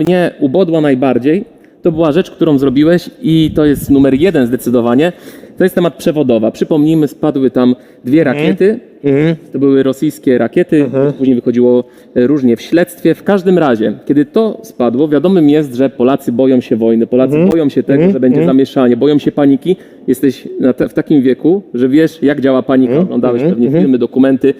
mnie ubodła najbardziej, to była rzecz, którą zrobiłeś i to jest numer jeden zdecydowanie. To jest temat przewodowa. Przypomnijmy, spadły tam dwie rakiety. To były rosyjskie rakiety, później wychodziło e, różnie w śledztwie. W każdym razie, kiedy to spadło, wiadomym jest, że Polacy boją się wojny, Polacy boją się tego, że będzie zamieszanie, boją się paniki. Jesteś te, w takim wieku, że wiesz, jak działa panika. Oglądałeś pewnie filmy, dokumenty.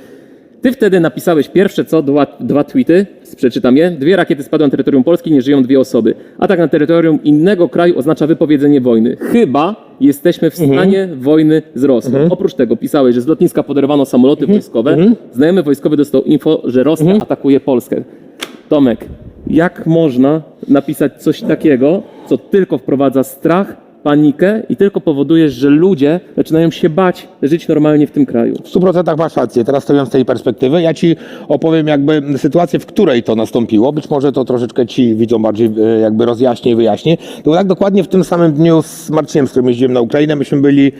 Ty wtedy napisałeś pierwsze co, dwa, dwa tweety, przeczytam je. Dwie rakiety spadły na terytorium Polski, nie żyją dwie osoby. Atak na terytorium innego kraju oznacza wypowiedzenie wojny. Chyba jesteśmy w stanie wojny z Rosją. Oprócz tego pisałeś, że z lotniska poderwano samoloty wojskowe. Znajomy wojskowy dostał info, że Rosja atakuje Polskę. Tomek, jak można napisać coś takiego, co tylko wprowadza strach, panikę i tylko powoduje, że ludzie zaczynają się bać żyć normalnie w tym kraju? W 100% masz rację. Teraz stojąc z tej perspektywy, ja ci opowiem jakby sytuację, w której to nastąpiło. Być może to troszeczkę ci widzom bardziej e, jakby rozjaśnię i wyjaśnię. To tak dokładnie w tym samym dniu z Marcinem, z którym jeździłem na Ukrainę, myśmy byli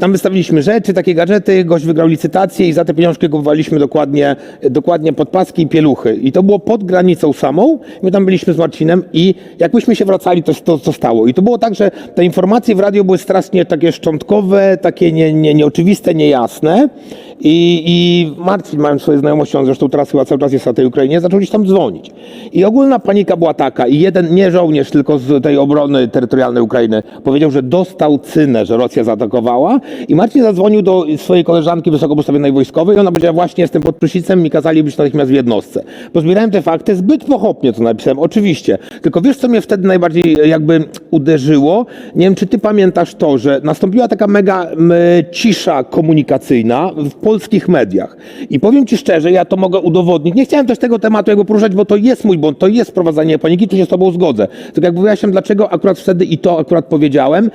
tam wystawiliśmy rzeczy, takie gadżety, gość wygrał licytację i za te pieniążki kupowaliśmy dokładnie, dokładnie podpaski i pieluchy. I to było pod granicą samą. My tam byliśmy z Marcinem i jak myśmy się wracali, to to, to stało. I to było tak, że te informacje w radio były strasznie takie szczątkowe, takie nie, nie, nieoczywiste, niejasne. I, I Marcin, mając swoje znajomości, on zresztą teraz chyba cały czas jest na tej Ukrainie, zaczął gdzieś tam dzwonić. I ogólna panika była taka, i jeden, nie żołnierz, tylko z tej obrony terytorialnej Ukrainy, powiedział, że dostał cynę, że Rosja zaatakowała. I Marcin zadzwonił do swojej koleżanki wysoko postawionej wojskowej i ona powiedziała, właśnie jestem pod Pryszicem, mi kazali być natychmiast w jednostce. Pozbierałem te fakty, zbyt pochopnie to napisałem, oczywiście. Tylko wiesz, co mnie wtedy najbardziej jakby uderzyło? Nie wiem, czy ty pamiętasz to, że nastąpiła taka mega m, cisza komunikacyjna w polskich mediach. I powiem ci szczerze, ja to mogę udowodnić. Nie chciałem też tego tematu jakby poruszać, bo to jest mój błąd, to jest wprowadzanie paniki, tu się z tobą zgodzę. Tylko jakby wyjaśniam, dlaczego akurat wtedy i to akurat powiedziałem.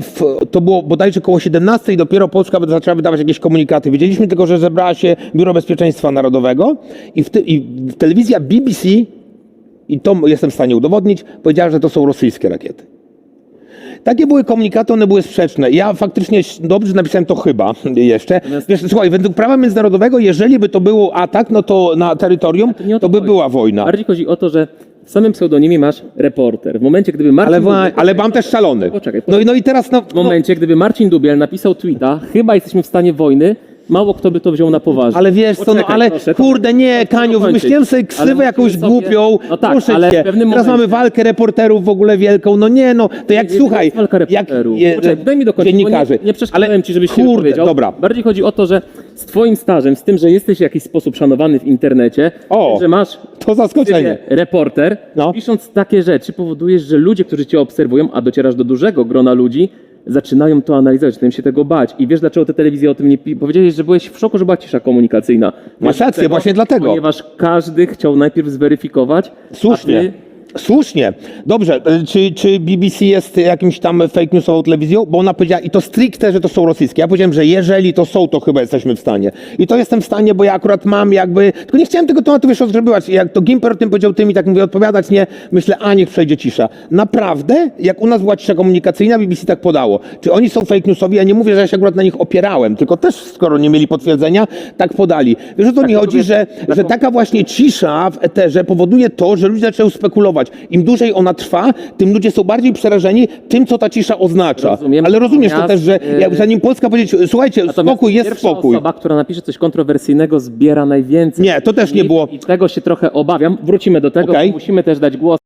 W, to było bodajże koło 17 i dopiero Polska zaczęła wydawać jakieś komunikaty. Wiedzieliśmy tylko, że zebrała się Biuro Bezpieczeństwa Narodowego i, w ty, i telewizja BBC, i to jestem w stanie udowodnić, powiedziała, że to są rosyjskie rakiety. Takie były komunikaty, one były sprzeczne. Ja faktycznie dobrze napisałem to chyba jeszcze. Wiesz, słuchaj, według prawa międzynarodowego, jeżeli by to był atak, no to na terytorium, nie o to by chodzi. była wojna. Bardziej chodzi o to, że w samym pseudonimie masz reporter. W momencie, gdyby Marcin Ale, wa- Dubiel, ale mam też szalony. Poczekaj, No, i- no i teraz, no, w momencie, gdyby Marcin Dubiel napisał tweeta, chyba jesteśmy w stanie wojny, mało kto by to wziął na poważnie. ale wiesz co, no Poczekaj, ale proszę, kurde, nie, Kaniu, dokończyć. wymyśliłem sobie Ale ksywę musimy jakąś sobie- głupią, No tak, proszę ale w cię. pewnym Teraz momencie- mamy walkę reporterów w ogóle wielką, no nie no, to jak, słuchaj, walka jak reporterów. Poczekaj, daj mi dokończyć, bo dziennikarzy, Nie, nie przeszkadzałem ale ci, żebyś się kurde, wypowiedział. dobra, Bardziej chodzi o to, że z twoim stażem, z tym, że jesteś w jakiś sposób szanowany w internecie, O, że masz to zaskoczenie. reporter, No. pisząc takie rzeczy, powodujesz, że ludzie, którzy cię obserwują, a docierasz do dużego grona ludzi, zaczynają to analizować, zaczynają się tego bać. I wiesz, dlaczego te telewizje o tym nie pi- powiedziałeś, że byłeś w szoku, że była cisza komunikacyjna. Masz Wiesz rację, właśnie dlatego. Ponieważ każdy chciał najpierw zweryfikować, a Słusznie. ty Słusznie. Dobrze, e, czy, czy BBC jest jakimś tam fake newsową telewizją? Bo ona powiedziała, i to stricte, że to są rosyjskie. Ja powiedziałem, że jeżeli to są, to chyba jesteśmy w stanie. I to jestem w stanie, bo ja akurat mam jakby... Tylko nie chciałem tego tematu, wiesz, odgrzebywać. Jak to Gimper o tym powiedział, ty mi tak mówię odpowiadać, nie. Myślę, a niech przejdzie cisza. Naprawdę? Jak u nas była cisza komunikacyjna, BBC tak podało. Czy oni są fake newsowi? Ja nie mówię, że ja się akurat na nich opierałem, tylko też, skoro nie mieli potwierdzenia, tak podali. Wiesz, o co mi chodzi, że, że taka właśnie cisza w eterze powoduje to, że ludzie zaczęły spekulować. Im dłużej ona trwa, tym ludzie są bardziej przerażeni tym, co ta cisza oznacza. Rozumiem. Ale rozumiesz to Natomiast, też, że jak, zanim Polska powiedzieć, słuchajcie, Natomiast spokój, jest pierwsza spokój. osoba, która napisze coś kontrowersyjnego, zbiera najwięcej. Nie, to też nie I- było. I tego się trochę obawiam. Wrócimy do tego, Okej. musimy też dać głos